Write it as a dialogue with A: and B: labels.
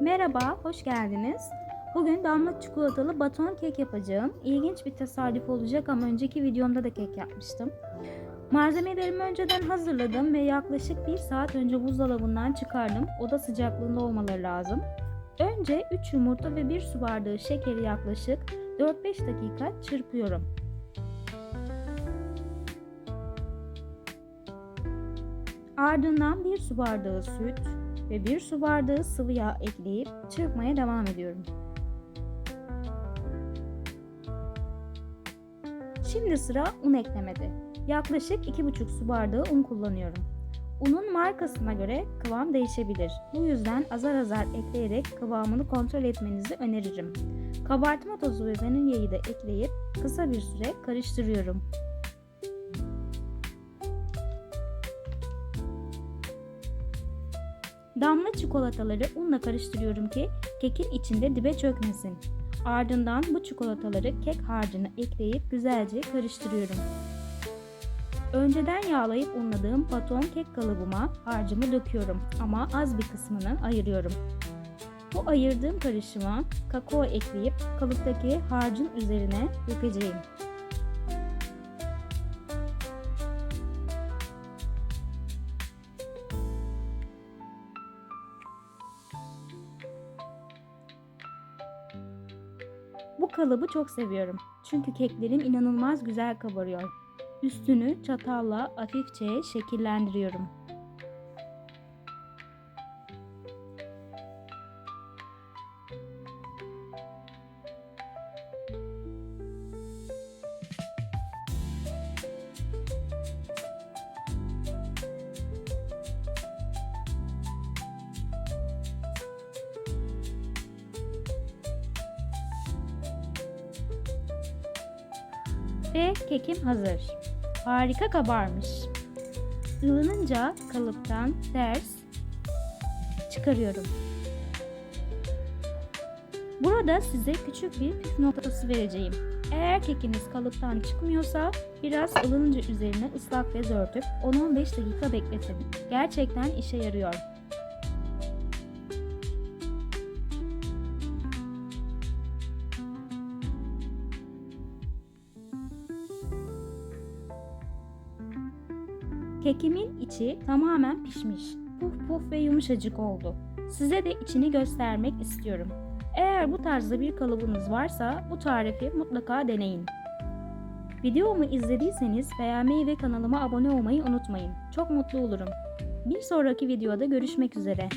A: Merhaba, hoş geldiniz. Bugün damla çikolatalı baton kek yapacağım. İlginç bir tasarruf olacak ama önceki videomda da kek yapmıştım. Malzemelerimi önceden hazırladım ve yaklaşık 1 saat önce buzdolabından çıkardım. Oda sıcaklığında olmaları lazım. Önce 3 yumurta ve 1 su bardağı şekeri yaklaşık 4-5 dakika çırpıyorum. Ardından 1 su bardağı süt ve 1 su bardağı sıvı yağ ekleyip çırpmaya devam ediyorum. Şimdi sıra un eklemede. Yaklaşık 2,5 su bardağı un kullanıyorum. Unun markasına göre kıvam değişebilir. Bu yüzden azar azar ekleyerek kıvamını kontrol etmenizi öneririm. Kabartma tozu ve vanilyayı da ekleyip kısa bir süre karıştırıyorum. Damla çikolataları unla karıştırıyorum ki kekin içinde dibe çökmesin. Ardından bu çikolataları kek harcına ekleyip güzelce karıştırıyorum. Önceden yağlayıp unladığım baton kek kalıbıma harcımı döküyorum ama az bir kısmını ayırıyorum. Bu ayırdığım karışıma kakao ekleyip kalıptaki harcın üzerine dökeceğim. Bu kalıbı çok seviyorum. Çünkü keklerim inanılmaz güzel kabarıyor. Üstünü çatalla hafifçe şekillendiriyorum. Ve kekim hazır. Harika kabarmış. Ilınınca kalıptan ters çıkarıyorum. Burada size küçük bir püf noktası vereceğim. Eğer kekiniz kalıptan çıkmıyorsa biraz ılınınca üzerine ıslak bez örtüp 10-15 dakika bekletin. Gerçekten işe yarıyor. Kekimin içi tamamen pişmiş. Puf puf ve yumuşacık oldu. Size de içini göstermek istiyorum. Eğer bu tarzda bir kalıbınız varsa bu tarifi mutlaka deneyin. Videomu izlediyseniz beğenmeyi ve kanalıma abone olmayı unutmayın. Çok mutlu olurum. Bir sonraki videoda görüşmek üzere.